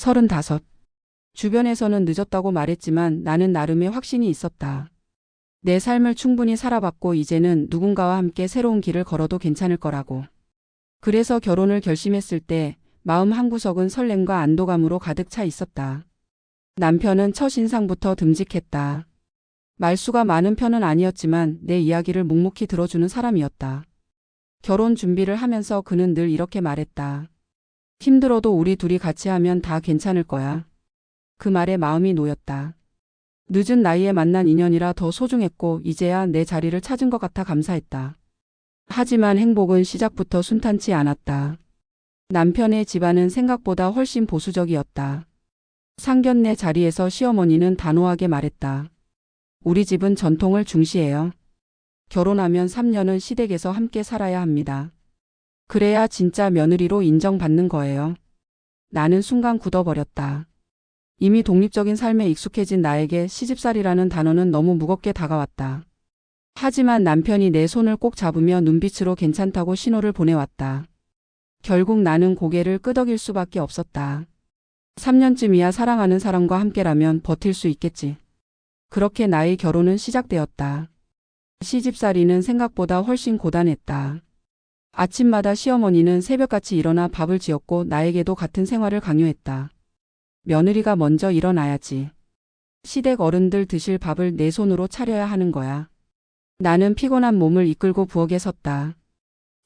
서른다섯. 주변에서는 늦었다고 말했지만 나는 나름의 확신이 있었다. 내 삶을 충분히 살아봤고 이제는 누군가와 함께 새로운 길을 걸어도 괜찮을 거라고. 그래서 결혼을 결심했을 때 마음 한구석은 설렘과 안도감으로 가득 차 있었다. 남편은 첫 인상부터 듬직했다. 말수가 많은 편은 아니었지만 내 이야기를 묵묵히 들어주는 사람이었다. 결혼 준비를 하면서 그는 늘 이렇게 말했다. 힘들어도 우리 둘이 같이 하면 다 괜찮을 거야. 그 말에 마음이 놓였다. 늦은 나이에 만난 인연이라 더 소중했고 이제야 내 자리를 찾은 것 같아 감사했다. 하지만 행복은 시작부터 순탄치 않았다. 남편의 집안은 생각보다 훨씬 보수적이었다. 상견례 자리에서 시어머니는 단호하게 말했다. 우리 집은 전통을 중시해요. 결혼하면 3년은 시댁에서 함께 살아야 합니다. 그래야 진짜 며느리로 인정받는 거예요. 나는 순간 굳어버렸다. 이미 독립적인 삶에 익숙해진 나에게 시집살이라는 단어는 너무 무겁게 다가왔다. 하지만 남편이 내 손을 꼭 잡으며 눈빛으로 괜찮다고 신호를 보내왔다. 결국 나는 고개를 끄덕일 수밖에 없었다. 3년쯤이야 사랑하는 사람과 함께라면 버틸 수 있겠지. 그렇게 나의 결혼은 시작되었다. 시집살이는 생각보다 훨씬 고단했다. 아침마다 시어머니는 새벽같이 일어나 밥을 지었고 나에게도 같은 생활을 강요했다. 며느리가 먼저 일어나야지. 시댁 어른들 드실 밥을 내 손으로 차려야 하는 거야. 나는 피곤한 몸을 이끌고 부엌에 섰다.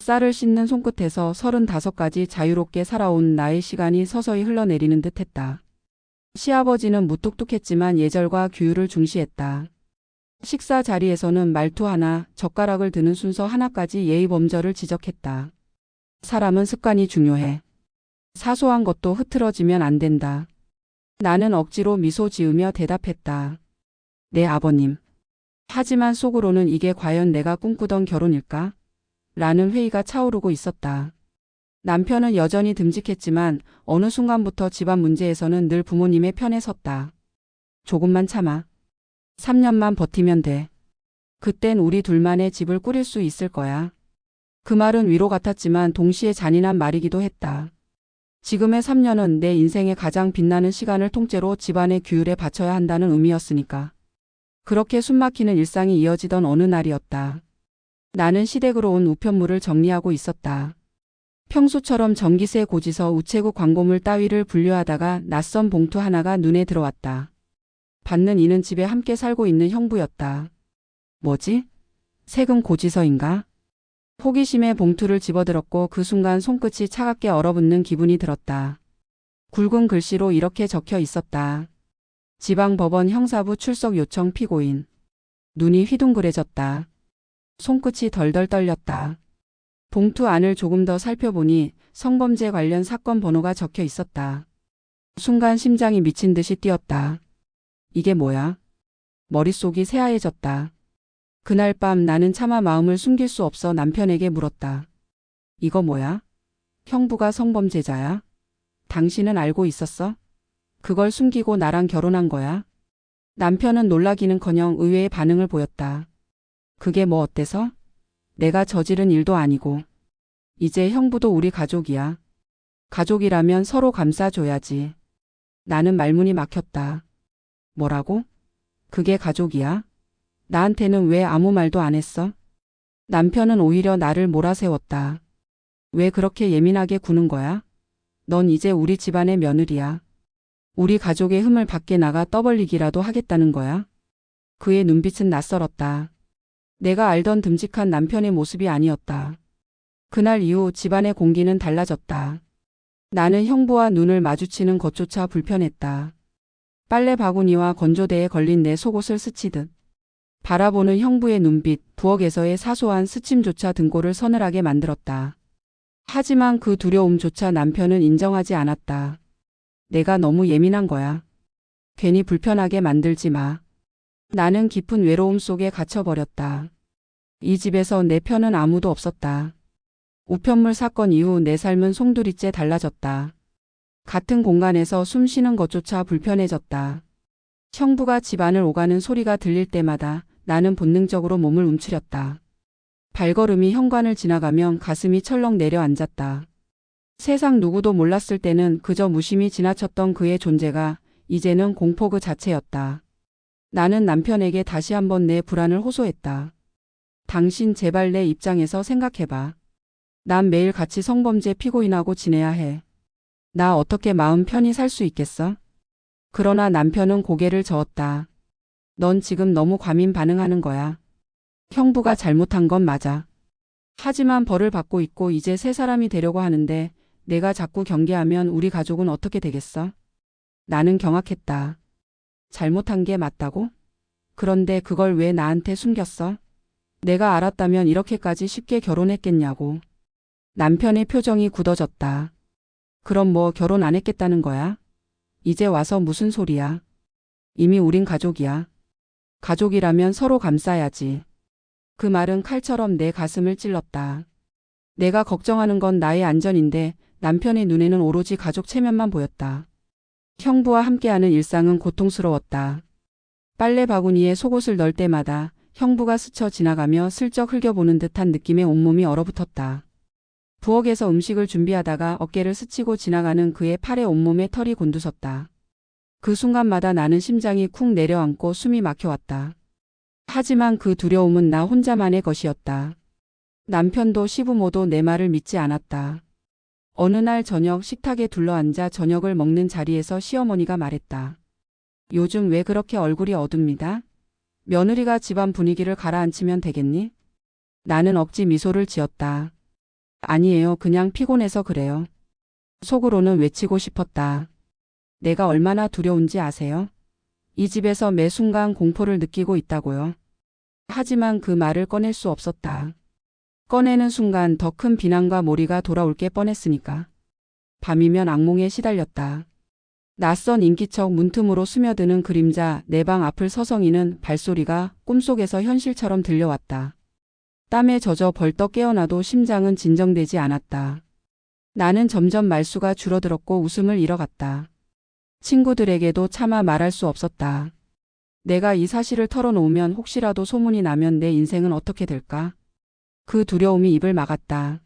쌀을 씻는 손끝에서 35가지 자유롭게 살아온 나의 시간이 서서히 흘러내리는 듯 했다. 시아버지는 무뚝뚝했지만 예절과 규율을 중시했다. 식사 자리에서는 말투 하나, 젓가락을 드는 순서 하나까지 예의 범절을 지적했다. 사람은 습관이 중요해. 사소한 것도 흐트러지면 안 된다. 나는 억지로 미소 지으며 대답했다. 네, 아버님. 하지만 속으로는 이게 과연 내가 꿈꾸던 결혼일까? 라는 회의가 차오르고 있었다. 남편은 여전히 듬직했지만 어느 순간부터 집안 문제에서는 늘 부모님의 편에 섰다. 조금만 참아. 3년만 버티면 돼. 그땐 우리 둘만의 집을 꾸릴 수 있을 거야. 그 말은 위로 같았지만 동시에 잔인한 말이기도 했다. 지금의 3년은 내 인생의 가장 빛나는 시간을 통째로 집안의 규율에 바쳐야 한다는 의미였으니까. 그렇게 숨막히는 일상이 이어지던 어느 날이었다. 나는 시댁으로 온 우편물을 정리하고 있었다. 평소처럼 전기세 고지서 우체국 광고물 따위를 분류하다가 낯선 봉투 하나가 눈에 들어왔다. 받는 이는 집에 함께 살고 있는 형부였다. 뭐지? 세금 고지서인가? 호기심에 봉투를 집어들었고 그 순간 손끝이 차갑게 얼어붙는 기분이 들었다. 굵은 글씨로 이렇게 적혀 있었다. 지방법원 형사부 출석 요청 피고인. 눈이 휘둥그레졌다. 손끝이 덜덜 떨렸다. 봉투 안을 조금 더 살펴보니 성범죄 관련 사건 번호가 적혀 있었다. 순간 심장이 미친 듯이 뛰었다. 이게 뭐야? 머릿속이 새하얘졌다. 그날 밤 나는 차마 마음을 숨길 수 없어 남편에게 물었다. 이거 뭐야? 형부가 성범죄자야? 당신은 알고 있었어? 그걸 숨기고 나랑 결혼한 거야? 남편은 놀라기는커녕 의외의 반응을 보였다. 그게 뭐 어때서? 내가 저지른 일도 아니고. 이제 형부도 우리 가족이야. 가족이라면 서로 감싸줘야지. 나는 말문이 막혔다. 뭐라고? 그게 가족이야? 나한테는 왜 아무 말도 안 했어? 남편은 오히려 나를 몰아세웠다. 왜 그렇게 예민하게 구는 거야? 넌 이제 우리 집안의 며느리야. 우리 가족의 흠을 밖에 나가 떠벌리기라도 하겠다는 거야? 그의 눈빛은 낯설었다. 내가 알던 듬직한 남편의 모습이 아니었다. 그날 이후 집안의 공기는 달라졌다. 나는 형부와 눈을 마주치는 것조차 불편했다. 빨래 바구니와 건조대에 걸린 내 속옷을 스치듯 바라보는 형부의 눈빛, 부엌에서의 사소한 스침조차 등골을 서늘하게 만들었다. 하지만 그 두려움조차 남편은 인정하지 않았다. 내가 너무 예민한 거야. 괜히 불편하게 만들지 마. 나는 깊은 외로움 속에 갇혀버렸다. 이 집에서 내 편은 아무도 없었다. 우편물 사건 이후 내 삶은 송두리째 달라졌다. 같은 공간에서 숨 쉬는 것조차 불편해졌다. 형부가 집안을 오가는 소리가 들릴 때마다 나는 본능적으로 몸을 움츠렸다. 발걸음이 현관을 지나가면 가슴이 철렁 내려앉았다. 세상 누구도 몰랐을 때는 그저 무심히 지나쳤던 그의 존재가 이제는 공포 그 자체였다. 나는 남편에게 다시 한번 내 불안을 호소했다. 당신 제발 내 입장에서 생각해봐. 난 매일 같이 성범죄 피고인하고 지내야 해. 나 어떻게 마음 편히 살 수 있겠어? 그러나 남편은 고개를 저었다. 넌 지금 너무 과민 반응하는 거야. 형부가 잘못한 건 맞아. 하지만 벌을 받고 있고 이제 새 사람이 되려고 하는데 내가 자꾸 경계하면 우리 가족은 어떻게 되겠어? 나는 경악했다. 잘못한 게 맞다고? 그런데 그걸 왜 나한테 숨겼어? 내가 알았다면 이렇게까지 쉽게 결혼했겠냐고. 남편의 표정이 굳어졌다. 그럼 뭐 결혼 안 했겠다는 거야? 이제 와서 무슨 소리야? 이미 우린 가족이야. 가족이라면 서로 감싸야지. 그 말은 칼처럼 내 가슴을 찔렀다. 내가 걱정하는 건 나의 안전인데 남편의 눈에는 오로지 가족 체면만 보였다. 형부와 함께하는 일상은 고통스러웠다. 빨래 바구니에 속옷을 넣을 때마다 형부가 스쳐 지나가며 슬쩍 흘겨보는 듯한 느낌에 온몸이 얼어붙었다. 부엌에서 음식을 준비하다가 어깨를 스치고 지나가는 그의 팔에 온몸에 털이 곤두섰다. 그 순간마다 나는 심장이 쿵 내려앉고 숨이 막혀왔다. 하지만 그 두려움은 나 혼자만의 것이었다. 남편도 시부모도 내 말을 믿지 않았다. 어느 날 저녁 식탁에 둘러앉아 저녁을 먹는 자리에서 시어머니가 말했다. 요즘 왜 그렇게 얼굴이 어둡니다? 며느리가 집안 분위기를 가라앉히면 되겠니? 나는 억지 미소를 지었다. 아니에요. 그냥 피곤해서 그래요. 속으로는 외치고 싶었다. 내가 얼마나 두려운지 아세요? 이 집에서 매 순간 공포를 느끼고 있다고요. 하지만 그 말을 꺼낼 수 없었다. 꺼내는 순간 더 큰 비난과 몰이가 돌아올 게 뻔했으니까. 밤이면 악몽에 시달렸다. 낯선 인기척 문틈으로 스며드는 그림자 내 방 앞을 서성이는 발소리가 꿈속에서 현실처럼 들려왔다. 땀에 젖어 벌떡 깨어나도 심장은 진정되지 않았다. 나는 점점 말수가 줄어들었고 웃음을 잃어갔다. 친구들에게도 차마 말할 수 없었다. 내가 이 사실을 털어놓으면 혹시라도 소문이 나면 내 인생은 어떻게 될까? 그 두려움이 입을 막았다.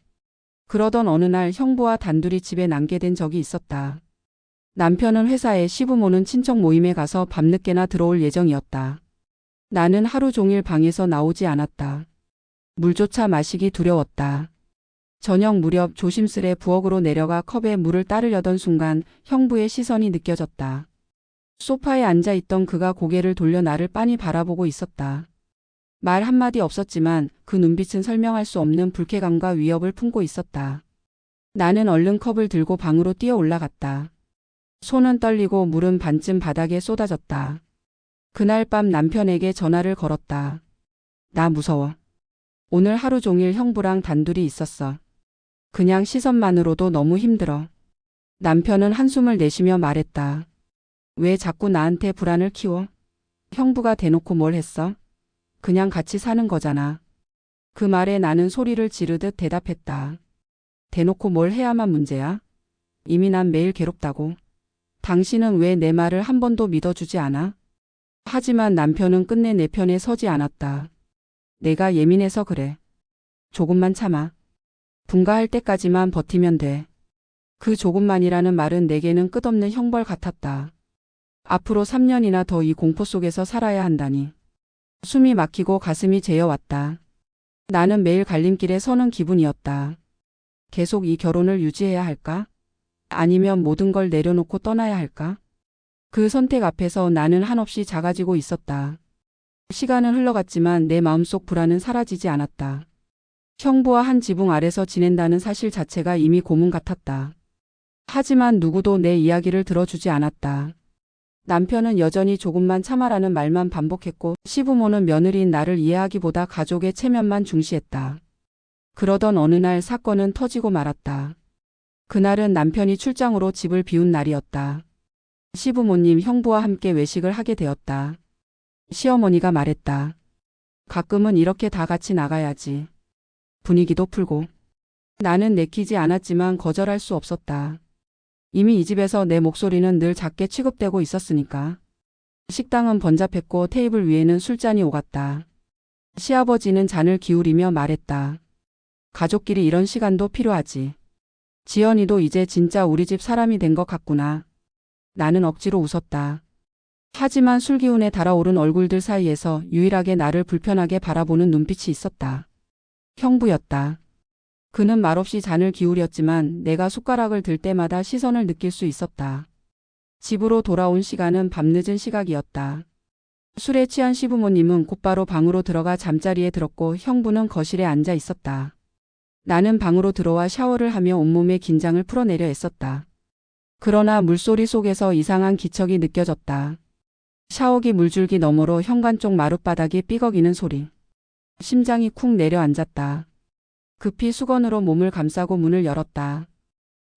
그러던 어느 날 형부와 단둘이 집에 남게 된 적이 있었다. 남편은 회사에 시부모는 친척 모임에 가서 밤늦게나 들어올 예정이었다. 나는 하루 종일 방에서 나오지 않았다. 물조차 마시기 두려웠다. 저녁 무렵 조심스레 부엌으로 내려가 컵에 물을 따르려던 순간 형부의 시선이 느껴졌다. 소파에 앉아 있던 그가 고개를 돌려 나를 빤히 바라보고 있었다. 말 한마디 없었지만 그 눈빛은 설명할 수 없는 불쾌감과 위협을 품고 있었다. 나는 얼른 컵을 들고 방으로 뛰어 올라갔다. 손은 떨리고 물은 반쯤 바닥에 쏟아졌다. 그날 밤 남편에게 전화를 걸었다. 나 무서워. 오늘 하루 종일 형부랑 단둘이 있었어. 그냥 시선만으로도 너무 힘들어. 남편은 한숨을 내쉬며 말했다. 왜 자꾸 나한테 불안을 키워? 형부가 대놓고 뭘 했어? 그냥 같이 사는 거잖아. 그 말에 나는 소리를 지르듯 대답했다. 대놓고 뭘 해야만 문제야? 이미 난 매일 괴롭다고. 당신은 왜 내 말을 한 번도 믿어주지 않아? 하지만 남편은 끝내 내 편에 서지 않았다. 내가 예민해서 그래. 조금만 참아. 분가할 때까지만 버티면 돼. 그 조금만이라는 말은 내게는 끝없는 형벌 같았다. 앞으로 3년이나 더 이 공포 속에서 살아야 한다니. 숨이 막히고 가슴이 죄어왔다. 나는 매일 갈림길에 서는 기분이었다. 계속 이 결혼을 유지해야 할까? 아니면 모든 걸 내려놓고 떠나야 할까? 그 선택 앞에서 나는 한없이 작아지고 있었다. 시간은 흘러갔지만 내 마음속 불안은 사라지지 않았다. 형부와 한 지붕 아래서 지낸다는 사실 자체가 이미 고문 같았다. 하지만 누구도 내 이야기를 들어주지 않았다. 남편은 여전히 조금만 참아라는 말만 반복했고 시부모는 며느리인 나를 이해하기보다 가족의 체면만 중시했다. 그러던 어느 날 사건은 터지고 말았다. 그날은 남편이 출장으로 집을 비운 날이었다. 시부모님 형부와 함께 외식을 하게 되었다. 시어머니가 말했다. 가끔은 이렇게 다 같이 나가야지. 분위기도 풀고. 나는 내키지 않았지만 거절할 수 없었다. 이미 이 집에서 내 목소리는 늘 작게 취급되고 있었으니까. 식당은 번잡했고 테이블 위에는 술잔이 오갔다. 시아버지는 잔을 기울이며 말했다. 가족끼리 이런 시간도 필요하지. 지연이도 이제 진짜 우리 집 사람이 된 것 같구나. 나는 억지로 웃었다. 하지만 술기운에 달아오른 얼굴들 사이에서 유일하게 나를 불편하게 바라보는 눈빛이 있었다. 형부였다. 그는 말없이 잔을 기울였지만 내가 숟가락을 들 때마다 시선을 느낄 수 있었다. 집으로 돌아온 시간은 밤늦은 시각이었다. 술에 취한 시부모님은 곧바로 방으로 들어가 잠자리에 들었고 형부는 거실에 앉아 있었다. 나는 방으로 들어와 샤워를 하며 온몸의 긴장을 풀어내려 애썼다. 그러나 물소리 속에서 이상한 기척이 느껴졌다. 샤워기 물줄기 너머로 현관 쪽 마룻바닥이 삐걱이는 소리. 심장이 쿵 내려앉았다. 급히 수건으로 몸을 감싸고 문을 열었다.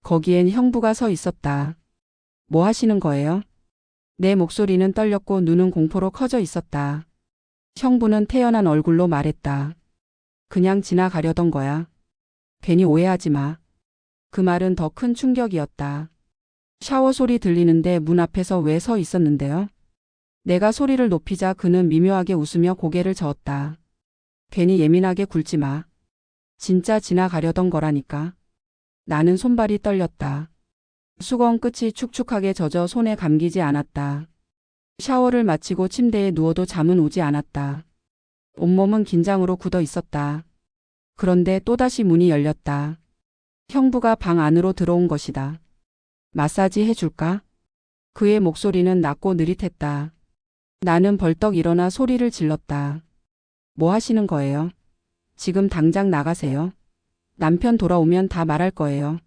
거기엔 형부가 서 있었다. 뭐 하시는 거예요? 내 목소리는 떨렸고 눈은 공포로 커져 있었다. 형부는 태연한 얼굴로 말했다. 그냥 지나가려던 거야. 괜히 오해하지 마. 그 말은 더 큰 충격이었다. 샤워 소리 들리는데 문 앞에서 왜 서 있었는데요? 내가 소리를 높이자 그는 미묘하게 웃으며 고개를 저었다. 괜히 예민하게 굴지 마. 진짜 지나가려던 거라니까. 나는 손발이 떨렸다. 수건 끝이 축축하게 젖어 손에 감기지 않았다. 샤워를 마치고 침대에 누워도 잠은 오지 않았다. 온몸은 긴장으로 굳어 있었다. 그런데 또다시 문이 열렸다. 형부가 방 안으로 들어온 것이다. 마사지 해줄까? 그의 목소리는 낮고 느릿했다. 나는 벌떡 일어나 소리를 질렀다. 뭐 하시는 거예요? 지금 당장 나가세요. 남편 돌아오면 다 말할 거예요.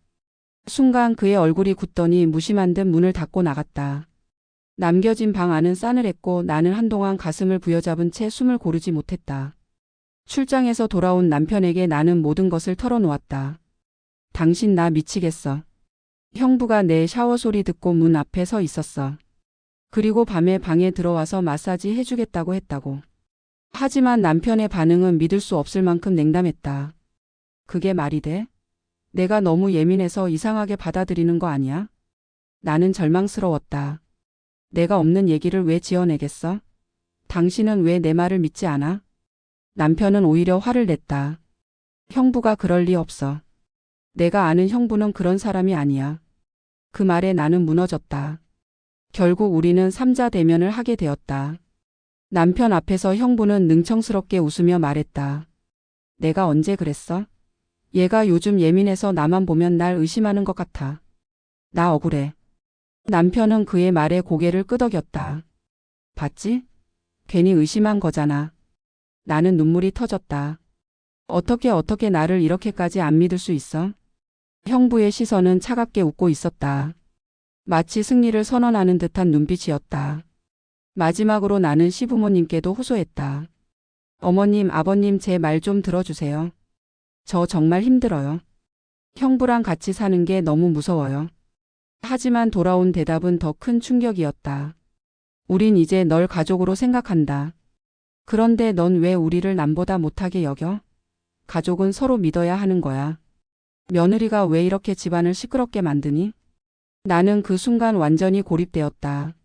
순간 그의 얼굴이 굳더니 무심한 듯 문을 닫고 나갔다. 남겨진 방 안은 싸늘했고 나는 한동안 가슴을 부여잡은 채 숨을 고르지 못했다. 출장에서 돌아온 남편에게 나는 모든 것을 털어놓았다. 당신 나 미치겠어. 형부가 내 샤워 소리 듣고 문 앞에 서 있었어. 그리고 밤에 방에 들어와서 마사지 해주겠다고 했다고. 하지만 남편의 반응은 믿을 수 없을 만큼 냉담했다. 그게 말이 돼? 내가 너무 예민해서 이상하게 받아들이는 거 아니야? 나는 절망스러웠다. 내가 없는 얘기를 왜 지어내겠어? 당신은 왜 내 말을 믿지 않아? 남편은 오히려 화를 냈다. 형부가 그럴 리 없어. 내가 아는 형부는 그런 사람이 아니야. 그 말에 나는 무너졌다. 결국 우리는 삼자 대면을 하게 되었다. 남편 앞에서 형부는 능청스럽게 웃으며 말했다. 내가 언제 그랬어? 얘가 요즘 예민해서 나만 보면 날 의심하는 것 같아. 나 억울해. 남편은 그의 말에 고개를 끄덕였다. 봤지? 괜히 의심한 거잖아. 나는 눈물이 터졌다. 어떻게 어떻게 나를 이렇게까지 안 믿을 수 있어? 형부의 시선은 차갑게 웃고 있었다. 마치 승리를 선언하는 듯한 눈빛이었다. 마지막으로 나는 시부모님께도 호소했다. 어머님, 아버님 제 말 좀 들어주세요. 저 정말 힘들어요. 형부랑 같이 사는 게 너무 무서워요. 하지만 돌아온 대답은 더 큰 충격이었다. 우린 이제 널 가족으로 생각한다. 그런데 넌 왜 우리를 남보다 못하게 여겨? 가족은 서로 믿어야 하는 거야. 며느리가 왜 이렇게 집안을 시끄럽게 만드니? 나는 그 순간 완전히 고립되었다.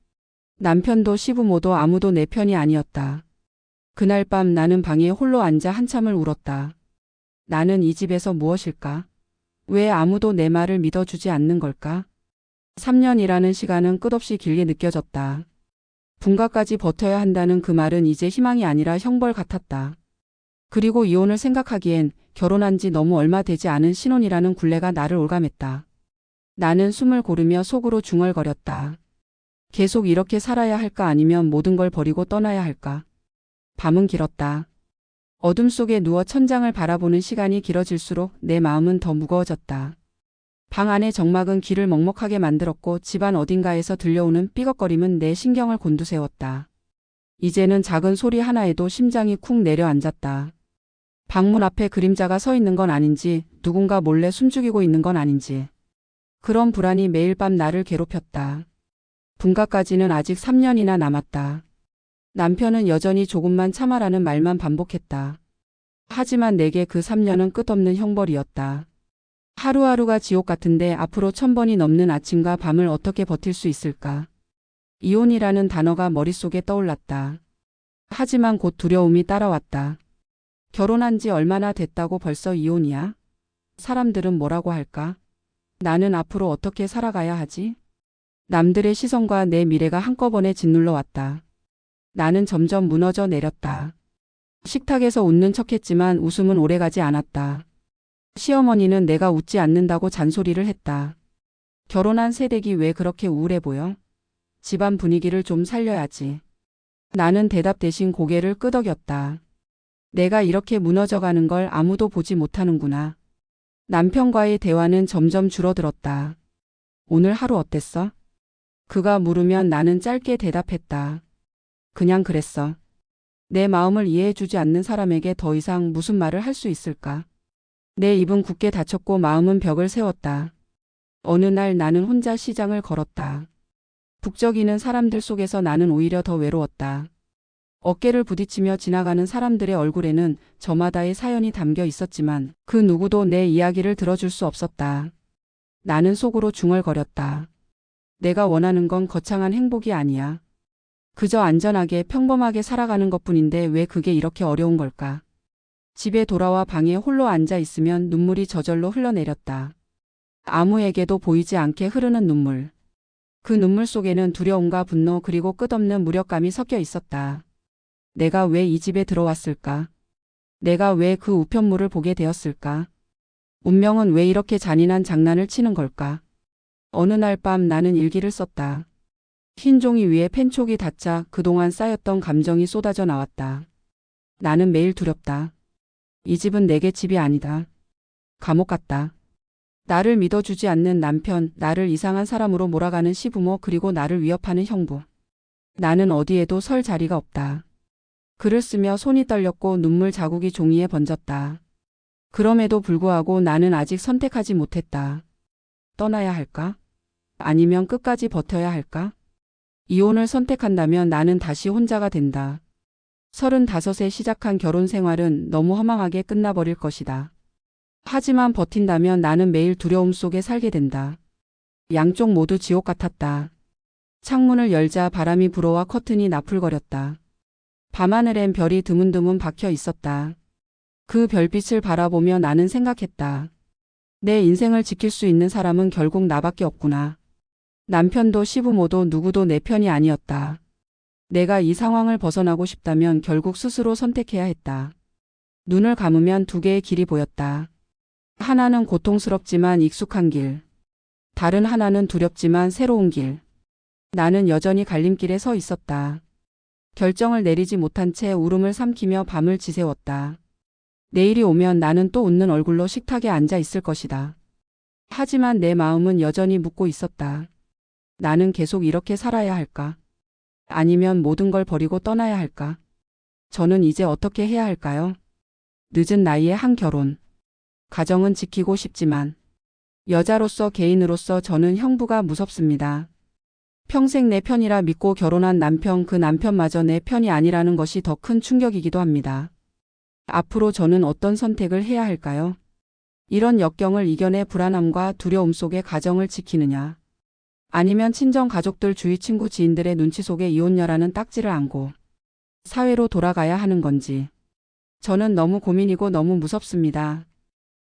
남편도 시부모도 아무도 내 편이 아니었다. 그날 밤 나는 방에 홀로 앉아 한참을 울었다. 나는 이 집에서 무엇일까? 왜 아무도 내 말을 믿어주지 않는 걸까? 3년이라는 시간은 끝없이 길게 느껴졌다. 분가까지 버텨야 한다는 그 말은 이제 희망이 아니라 형벌 같았다. 그리고 이혼을 생각하기엔 결혼한 지 너무 얼마 되지 않은 신혼이라는 굴레가 나를 올감했다. 나는 숨을 고르며 속으로 중얼거렸다. 계속 이렇게 살아야 할까 아니면 모든 걸 버리고 떠나야 할까? 밤은 길었다. 어둠 속에 누워 천장을 바라보는 시간이 길어질수록 내 마음은 더 무거워졌다. 방 안의 정막은 귀를 먹먹하게 만들었고 집안 어딘가에서 들려오는 삐걱거림은 내 신경을 곤두세웠다. 이제는 작은 소리 하나에도 심장이 쿵 내려앉았다. 방문 앞에 그림자가 서 있는 건 아닌지 누군가 몰래 숨죽이고 있는 건 아닌지 그런 불안이 매일 밤 나를 괴롭혔다. 분가까지는 아직 3년이나 남았다. 남편은 여전히 조금만 참아라는 말만 반복했다. 하지만 내게 그 3년은 끝없는 형벌이었다. 하루하루가 지옥 같은데 앞으로 천 번이 넘는 아침과 밤을 어떻게 버틸 수 있을까? 이혼이라는 단어가 머릿속에 떠올랐다. 하지만 곧 두려움이 따라왔다. 결혼한 지 얼마나 됐다고 벌써 이혼이야? 사람들은 뭐라고 할까? 나는 앞으로 어떻게 살아가야 하지? 남들의 시선과 내 미래가 한꺼번에 짓눌러 왔다. 나는 점점 무너져 내렸다. 식탁에서 웃는 척했지만 웃음은 오래가지 않았다. 시어머니는 내가 웃지 않는다고 잔소리를 했다. 결혼한 새댁이 왜 그렇게 우울해 보여? 집안 분위기를 좀 살려야지. 나는 대답 대신 고개를 끄덕였다. 내가 이렇게 무너져가는 걸 아무도 보지 못하는구나. 남편과의 대화는 점점 줄어들었다. 오늘 하루 어땠어? 그가 물으면 나는 짧게 대답했다. 그냥 그랬어. 내 마음을 이해해주지 않는 사람에게 더 이상 무슨 말을 할 수 있을까? 내 입은 굳게 닫혔고 마음은 벽을 세웠다. 어느 날 나는 혼자 시장을 걸었다. 북적이는 사람들 속에서 나는 오히려 더 외로웠다. 어깨를 부딪히며 지나가는 사람들의 얼굴에는 저마다의 사연이 담겨 있었지만 그 누구도 내 이야기를 들어줄 수 없었다. 나는 속으로 중얼거렸다. 내가 원하는 건 거창한 행복이 아니야. 그저 안전하게 평범하게 살아가는 것 뿐인데 왜 그게 이렇게 어려운 걸까? 집에 돌아와 방에 홀로 앉아 있으면 눈물이 저절로 흘러내렸다. 아무에게도 보이지 않게 흐르는 눈물. 그 눈물 속에는 두려움과 분노 그리고 끝없는 무력감이 섞여 있었다. 내가 왜 이 집에 들어왔을까? 내가 왜 그 우편물을 보게 되었을까? 운명은 왜 이렇게 잔인한 장난을 치는 걸까? 어느 날 밤 나는 일기를 썼다. 흰 종이 위에 펜촉이 닿자 그동안 쌓였던 감정이 쏟아져 나왔다. 나는 매일 두렵다. 이 집은 내게 집이 아니다. 감옥 같다. 나를 믿어주지 않는 남편, 나를 이상한 사람으로 몰아가는 시부모, 그리고 나를 위협하는 형부. 나는 어디에도 설 자리가 없다. 글을 쓰며 손이 떨렸고 눈물 자국이 종이에 번졌다. 그럼에도 불구하고 나는 아직 선택하지 못했다. 떠나야 할까? 아니면 끝까지 버텨야 할까? 이혼을 선택한다면 나는 다시 혼자가 된다. 서른다섯에 시작한 결혼 생활은 너무 허망하게 끝나버릴 것이다. 하지만 버틴다면 나는 매일 두려움 속에 살게 된다. 양쪽 모두 지옥 같았다. 창문을 열자 바람이 불어와 커튼이 나풀거렸다. 밤하늘엔 별이 드문드문 박혀 있었다. 그 별빛을 바라보며 나는 생각했다. 내 인생을 지킬 수 있는 사람은 결국 나밖에 없구나. 남편도 시부모도 누구도 내 편이 아니었다. 내가 이 상황을 벗어나고 싶다면 결국 스스로 선택해야 했다. 눈을 감으면 두 개의 길이 보였다. 하나는 고통스럽지만 익숙한 길. 다른 하나는 두렵지만 새로운 길. 나는 여전히 갈림길에 서 있었다. 결정을 내리지 못한 채 울음을 삼키며 밤을 지새웠다. 내일이 오면 나는 또 웃는 얼굴로 식탁에 앉아 있을 것이다. 하지만 내 마음은 여전히 묻고 있었다. 나는 계속 이렇게 살아야 할까? 아니면 모든 걸 버리고 떠나야 할까? 저는 이제 어떻게 해야 할까요? 늦은 나이에 한 결혼. 가정은 지키고 싶지만 여자로서 개인으로서 저는 형부가 무섭습니다. 평생 내 편이라 믿고 결혼한 남편 그 남편마저 내 편이 아니라는 것이 더 큰 충격이기도 합니다. 앞으로 저는 어떤 선택을 해야 할까요? 이런 역경을 이겨내 불안함과 두려움 속에 가정을 지키느냐? 아니면 친정 가족들 주위 친구 지인들의 눈치 속에 이혼녀라는 딱지를 안고 사회로 돌아가야 하는 건지. 저는 너무 고민이고 너무 무섭습니다.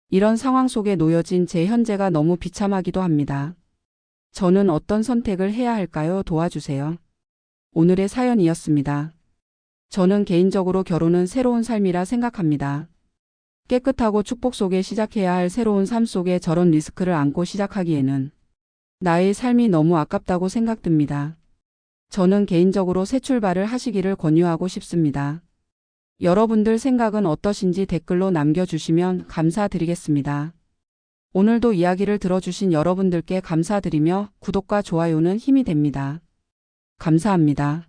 이런 상황 속에 놓여진 제 현재가 너무 비참하기도 합니다. 저는 어떤 선택을 해야 할까요? 도와주세요. 오늘의 사연이었습니다. 저는 개인적으로 결혼은 새로운 삶이라 생각합니다. 깨끗하고 축복 속에 시작해야 할 새로운 삶 속에 저런 리스크를 안고 시작하기에는 나의 삶이 너무 아깝다고 생각됩니다. 저는 개인적으로 새 출발을 하시기를 권유하고 싶습니다. 여러분들 생각은 어떠신지 댓글로 남겨주시면 감사드리겠습니다. 오늘도 이야기를 들어주신 여러분들께 감사드리며 구독과 좋아요는 힘이 됩니다. 감사합니다.